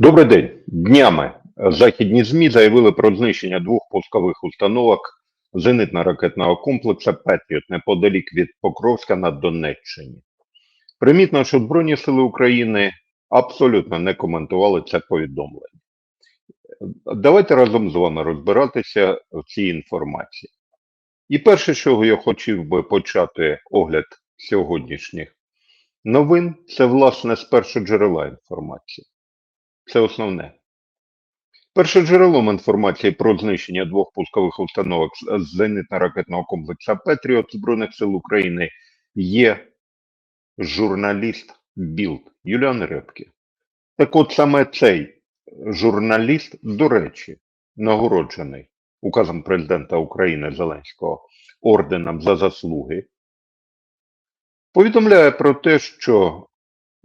Добрий день. Днями західні ЗМІ заявили про знищення двох пускових установок зенитно-ракетного комплексу Петріот неподалік від Покровська на Донеччині. Примітно, що Збройні сили України абсолютно не коментували це повідомлення. Давайте разом з вами розбиратися в цій інформації. І перше, чого я хотів би почати огляд сьогоднішніх новин, це власне з першого джерела інформації. Це основне. Першоджерелом інформації про знищення двох пускових установок з зенитно-ракетного комплексу Петріот Збройних сил України є журналіст Білд Юліан Репке. Так от саме цей журналіст, до речі, нагороджений указом президента України Зеленського орденом за заслуги, повідомляє про те, що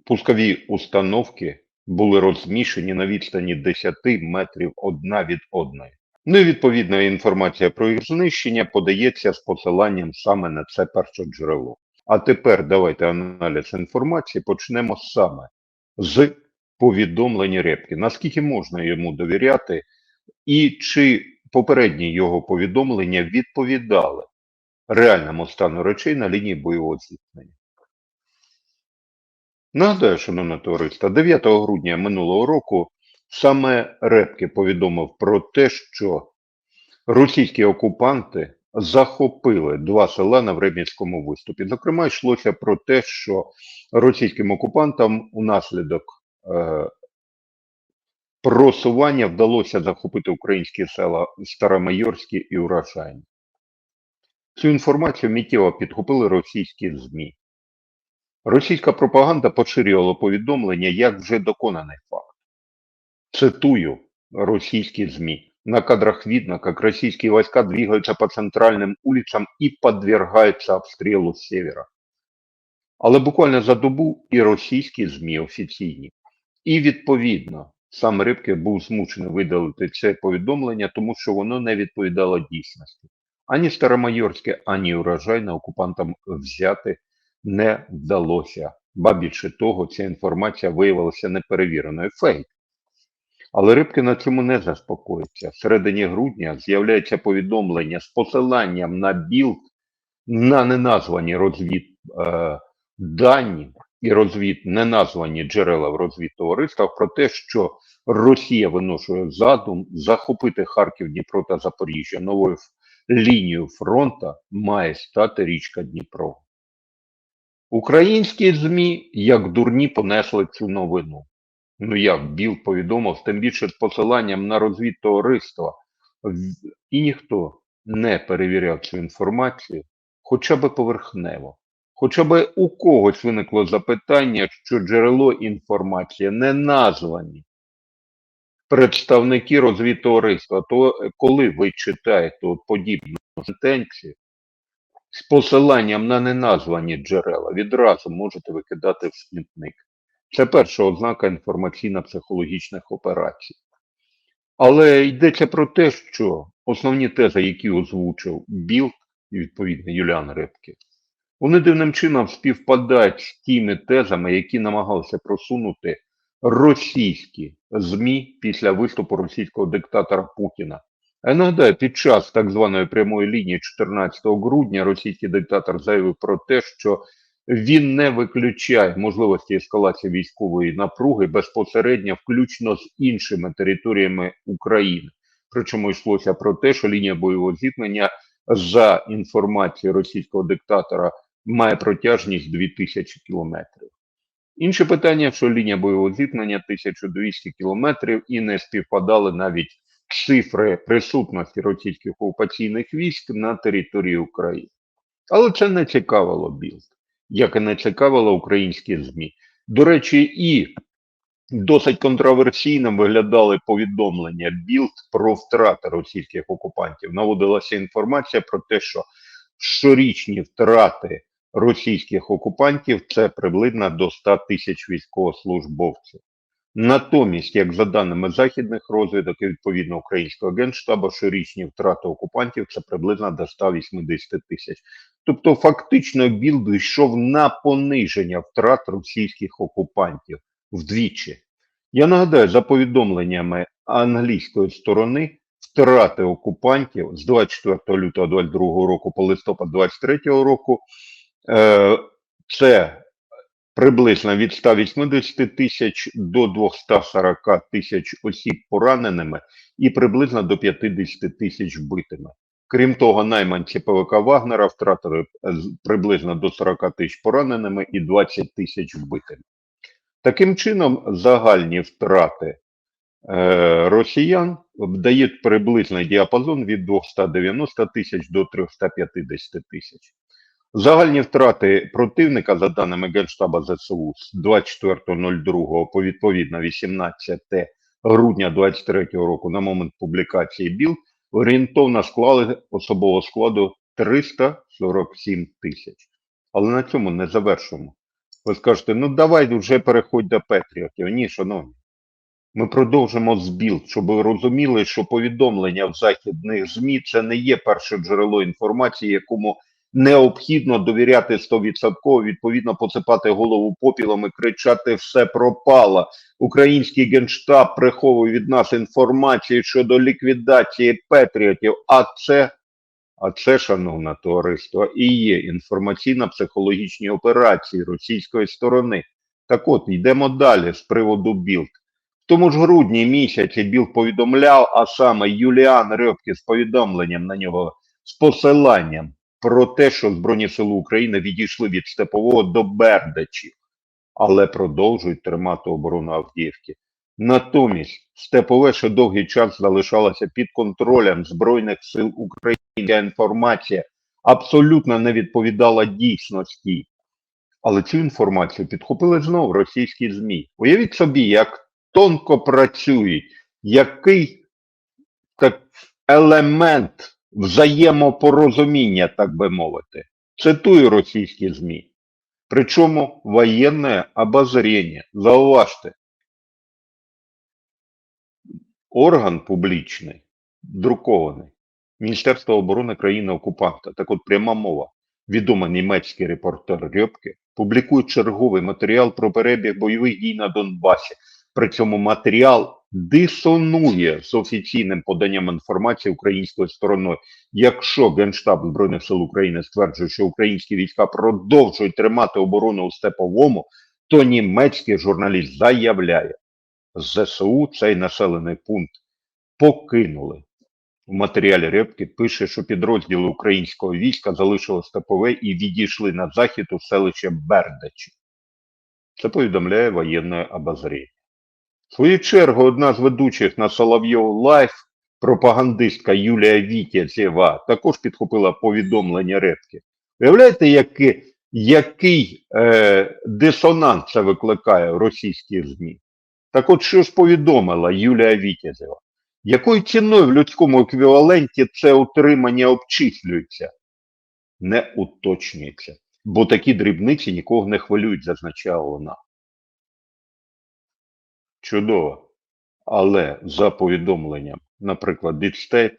пускові установки були розміщені на відстані 10 метрів одна від одної. Ну і відповідна інформація про їх знищення подається з посиланням саме на це перше джерело. А тепер давайте аналіз інформації почнемо саме з повідомлення Репки. Наскільки можна йому довіряти, і чи попередні його повідомлення відповідали реальному стану речей на лінії бойового зіткнення? Нагадаю, шановне товариство, 9 грудня минулого року саме Репке повідомив про те, що російські окупанти захопили два села на Времівському виступі. Зокрема, йшлося про те, що російським окупантам унаслідок е, просування вдалося захопити українські села Старомайорські і Урожайні. Цю інформацію миттєво підхопили російські ЗМІ. Російська пропаганда поширювала повідомлення як вже доконаний факт. Цитую российские СМИ. На кадрах видно, как российские войска двигаются по центральным улицам и подвергаются обстрелу с севера. Але буквально за добу і російські ЗМІ офіційні. І відповідно сам Рибки був змушений видалити це повідомлення, тому що воно не відповідало дійсності. Ані Старомайорське, ані урожайне окупантам взяти не вдалося. Ба більше того, ця інформація виявилася неперевіреною фейк. Але Рибки на цьому не заспокоїться. В середині грудня з'являється повідомлення з посиланням на білд на неназвані розвід е, дані і розвід неназвані джерела в розвідтовариствах про те, що Росія виношує задум захопити Харків, Дніпро та Запоріжжя новою лінією фронта має стати річка Дніпро. Українські ЗМІ, як дурні, понесли цю новину. Ну як Біл повідомив, тим більше посиланням на розвідтовариства, і ніхто не перевіряв цю інформацію, хоча б поверхнево. Хоча б у когось виникло запитання, що джерело інформації не названі представники розвідтовариства, то коли ви читаєте подібну сентенцію, з посиланням на неназвані джерела відразу можете викидати в смітник. Це перша ознака інформаційно-психологічних операцій. Але йдеться про те, що основні тези, які озвучив Білд і відповідно Юліан Рибки, вони дивним чином співпадають з тими тезами, які намагалися просунути російські ЗМІ після виступу російського диктатора Путіна. Нагадаю, під час так званої прямої лінії 14 грудня російський диктатор заявив про те, що він не виключає можливості ескалації військової напруги безпосередньо, включно з іншими територіями України. Причому йшлося про те, що лінія бойового зіткнення за інформацією російського диктатора має протяжність 2000 кілометрів. Інше питання, що лінія бойового зіткнення 1200 кілометрів і не співпадали навіть цифри присутності російських окупаційних військ на території України. Але це не цікавило Білд, як і не цікавило українські ЗМІ. До речі, і досить контроверсійним виглядали повідомлення Білд про втрати російських окупантів. Наводилася інформація про те, що щорічні втрати російських окупантів це приблизно до 100 тисяч військовослужбовців. Натомість, як за даними західних розвідок і відповідно українського генштабу, щорічні втрати окупантів це приблизно до 180 тисяч. Тобто, фактично, білд йшов на пониження втрат російських окупантів вдвічі. Я нагадаю, за повідомленнями англійської сторони, втрати окупантів з 24 лютого 22 року по листопад 23 року е, це приблизно від 180 тисяч до 240 тисяч осіб пораненими і приблизно до 50 тисяч вбитими. Крім того, найманці ПВК Вагнера втратили е, приблизно до 40 тисяч пораненими і 20 тисяч вбитими. Таким чином, загальні втрати е, росіян дають приблизний діапазон від 290 тисяч до 350 тисяч. Загальні втрати противника, за даними Генштаба ЗСУ, з 24.02 по відповідно 18 грудня 23 року на момент публікації БІЛ орієнтовно склали особового складу 347 тисяч. Але на цьому не завершимо. Ви скажете, ну давай вже переходь до Петріотів. Ні, шановні. Ми продовжимо збіл, щоб ви розуміли, що повідомлення в західних ЗМІ це не є перше джерело інформації, якому необхідно довіряти 100%, відповідно посипати голову попілом і кричати все пропало. Український генштаб приховує від нас інформацію щодо ліквідації Петріотів. А це, а це, шановне товариство, і є інформаційно-психологічні операції російської сторони. Так от, йдемо далі з приводу білд. В тому ж грудні місяці Біл повідомляв, а саме Юліан Рьопки з повідомленням на нього з посиланням про те, що Збройні Сили України відійшли від Степового до Бердачі, але продовжують тримати оборону Авдіївки. Натомість Степове ще довгий час залишалося під контролем Збройних сил України. Ця інформація абсолютно не відповідала дійсності. Але цю інформацію підхопили знову російські ЗМІ. Уявіть собі, як тонко працюють, який так, елемент взаємопорозуміння, так би мовити. Цитую російські ЗМІ. Причому воєнне обозріння. Зауважте, орган публічний, друкований, Міністерство оборони країни-окупанта. Так от пряма мова. Відомий німецький репортер Рьопке публікує черговий матеріал про перебіг бойових дій на Донбасі. При цьому матеріал дисонує з офіційним поданням інформації українською стороною. Якщо Генштаб Збройних сил України стверджує, що українські війська продовжують тримати оборону у Степовому, то німецький журналіст заявляє, ЗСУ цей населений пункт покинули. У матеріалі Репки пише, що підрозділи українського війська залишили Степове і відійшли на захід у селище Бердачі. Це повідомляє воєнне обозріння. В свою чергу, одна з ведучих на Соловйов Лайф, пропагандистка Юлія Вітязєва, також підхопила повідомлення Репки. Уявляєте, який, який е, дисонанс це викликає в російських ЗМІ? Так от що ж повідомила Юлія Вітязєва? Якою ціною в людському еквіваленті це утримання обчислюється? Не уточнюється. Бо такі дрібниці нікого не хвилюють, зазначала вона. Чудово. Але за повідомленням, наприклад, Діпстейт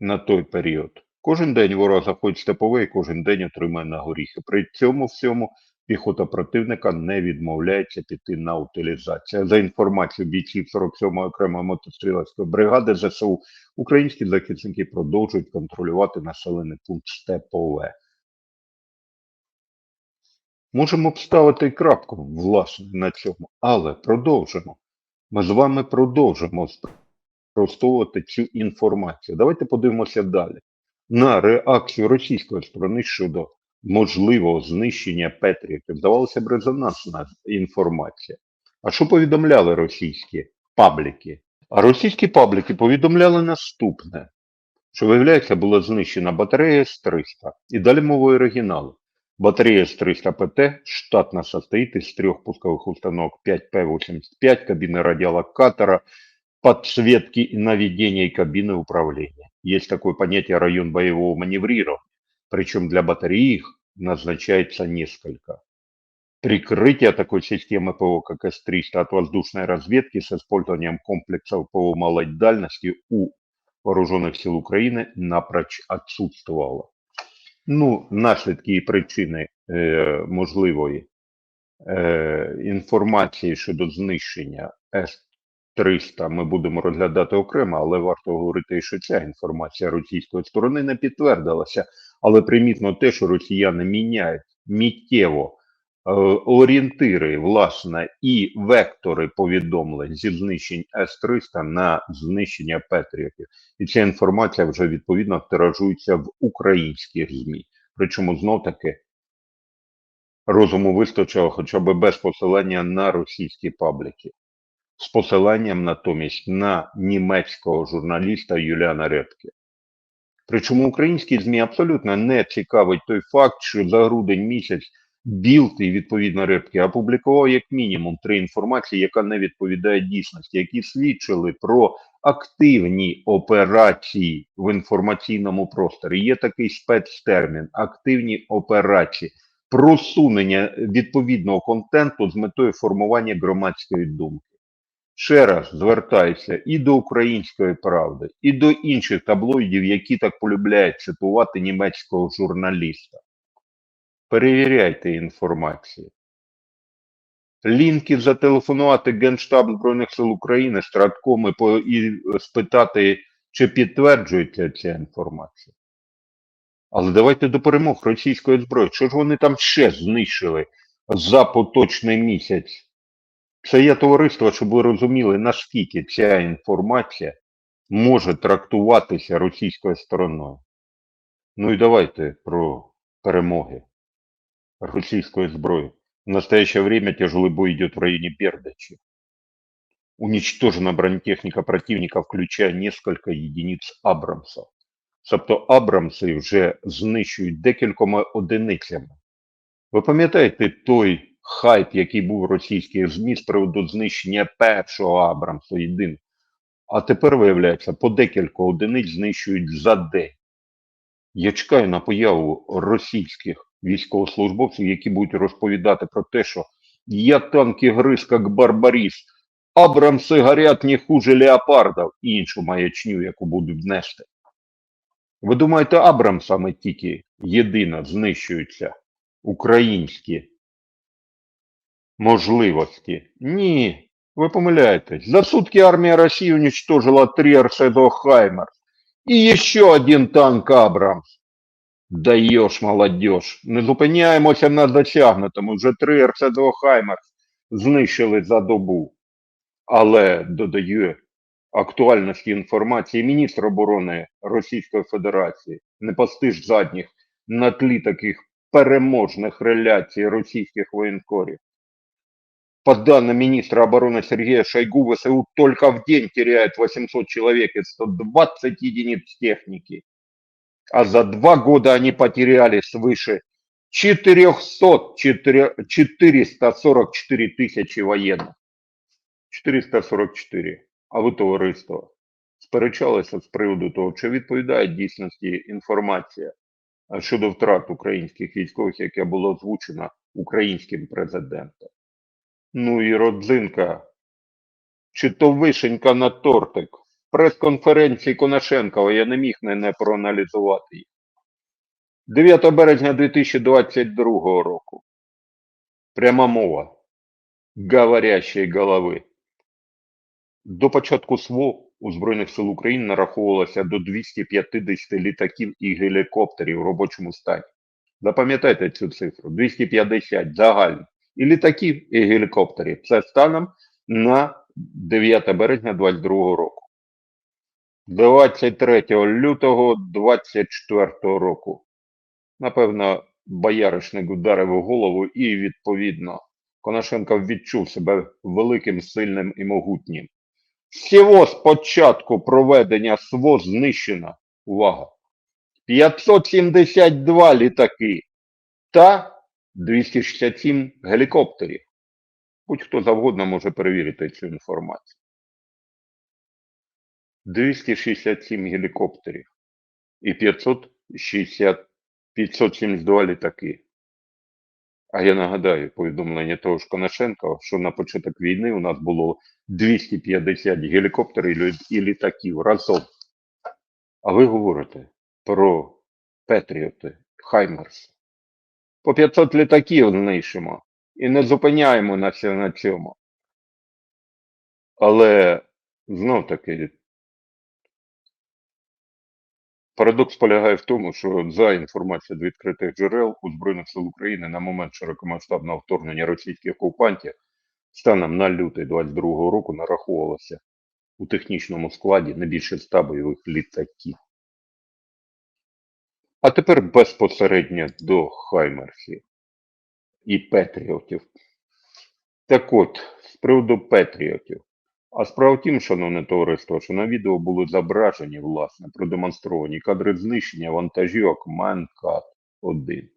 на той період, кожен день ворог заходить в степовий, кожен день отримає на горіхи. При цьому всьому піхота противника не відмовляється піти на утилізацію. За інформацією бійців 47-ї окремої мотострілецької бригади ЗСУ, українські захисники продовжують контролювати населений пункт Степове. Можемо б ставити крапку, власне, на цьому, але продовжимо. Ми з вами продовжимо спростовувати цю інформацію. Давайте подивимося далі на реакцію російської сторони щодо можливого знищення Петріотів. Здавалося б, резонансна інформація. А що повідомляли російські пабліки? А російські пабліки повідомляли наступне: що, виявляється, була знищена батарея С-300. І далі мовою оригіналу. Батарея С-300 ПТ штатно состоит из трех пусковых установок 5П-85, кабины радиолокатора, подсветки и наведения кабины управления. Есть такое понятие район боевого маневрирования, причем для батареи их назначается несколько. Прикрытие такой системы ПВО, как С-300 от воздушной разведки с использованием комплексов ПВО малой дальности у вооруженных сил Украины напрочь отсутствовало. Ну, наслідки і причини е, можливої е, інформації щодо знищення С-300 ми будемо розглядати окремо, але варто говорити, що ця інформація російської сторони не підтвердилася. Але примітно те, що росіяни міняють миттєво е, орієнтири, власне, і вектори повідомлень зі знищень С-300 на знищення Петріотів. І ця інформація вже відповідно тиражується в українських ЗМІ. Причому знов таки розуму вистачило хоча б без посилання на російські пабліки, з посиланням натомість на німецького журналіста Юліана Редке. Причому українські ЗМІ абсолютно не цікавить той факт, що за грудень місяць Білд і відповідно Репки опублікував як мінімум три інформації, яка не відповідає дійсності, які свідчили про активні операції в інформаційному просторі. Є такий спецтермін активні операції, просунення відповідного контенту з метою формування громадської думки. Ще раз звертаюся і до української правди, і до інших таблоїдів, які так полюбляють цитувати німецького журналіста. Перевіряйте інформацію. Лінки зателефонувати Генштаб Збройних сил України і, і спитати, чи підтверджується ця інформація. Але давайте до перемог російської зброї. Що ж вони там ще знищили за поточний місяць? Це є товариство, щоб ви розуміли, наскільки ця інформація може трактуватися російською стороною. Ну і давайте про перемоги российской зброї. В настоящее время тяжелый бой идет в районе Бердачи. Уничтожена бронетехника противника, включая несколько единиць Абрамса. Тобто Абрамси вже знищують декількома одиницями. Ви пам'ятаєте той хайп, який був в російських ЗМІ з приводу знищення першого Абрамса єдиного? А тепер, виявляється, по декілька одиниць знищують за день. Я чекаю на появу російських військовослужбовців, які будуть розповідати про те, що я танки гриз, як барбаріс, Абрамси горять не хуже леопардів і іншу маячню, яку будуть нести. Ви думаєте, Абрамсами тільки єдино знищуються українські можливості? Ні, ви помиляєтесь. За сутки армія Росії уничтожила три Арседо Хаймер і ще один танк Абрамс. Даєш, молодіж. Не зупиняємося на досягнутому. Вже три РЦ-2 Хаймер знищили за добу. Але додаю актуальності інформації міністр оборони Російської Федерації, не пастиш задніх на тлі таких переможних реляцій російських воєнкорів. По данным министра обороны Сергея Шойгу, ВСУ только в день теряет 800 человек и 120 единиц техники а за два года они потеряли свыше 400, 444 тисячі воєнних. 444. А ви, товариство, сперечалися з приводу того, чи відповідає дійсності інформація щодо втрат українських військових, яке було озвучено українським президентом. Ну і родзинка, чи то вишенька на тортик прес-конференції Конашенкова я не міг не, не проаналізувати їх. 9 березня 2022 року. Пряма мова говорящої голови. До початку СВО у Збройних сил України нараховувалося до 250 літаків і гелікоптерів в робочому стані. Запам'ятайте цю цифру: 250 загально. І літаків, і гелікоптерів. Це станом на 9 березня 2022 року. 23 лютого 24 року. Напевно, бояришник ударив у голову і, відповідно, Конашенко відчув себе великим, сильним і могутнім. Всього з початку проведення СВО знищено. Увага! 572 літаки та 267 гелікоптерів. Будь-хто завгодно може перевірити цю інформацію. 267 гелікоптерів і 560, 572 літаки. А я нагадаю повідомлення того ж Конашенка, що на початок війни у нас було 250 гелікоптерів і літаків разом. А ви говорите про Петріоти, Хаймерс. По 500 літаків знищимо і не зупиняємо на цьому. Але знов таки парадокс полягає в тому, що за інформацією з відкритих джерел у Збройних сил України на момент широкомасштабного вторгнення російських окупантів станом на лютий 22 року нараховувалося у технічному складі не більше 100 бойових літаків. А тепер безпосередньо до Хаймерсів і Петріотів. Так от, з приводу Петріотів. А справа в тім, шановне товариство, що на відео були зображені, власне, продемонстровані кадри знищення вантажівок Манкат-1,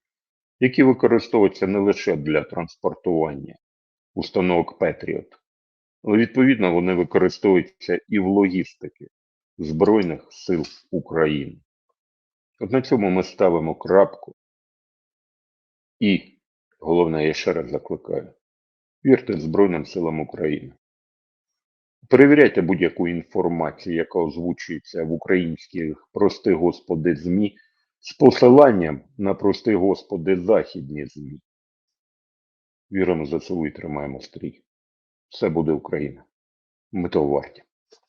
які використовуються не лише для транспортування установок Петріот, але відповідно вони використовуються і в логістиці Збройних сил України. От на цьому ми ставимо крапку. І, головне, я ще раз закликаю, вірте Збройним силам України. Перевіряйте будь-яку інформацію, яка озвучується в українських прости господи ЗМІ, з посиланням на прости господи західні ЗМІ. Віримо за і тримаємо стрій. Все буде Україна. Ми того варті.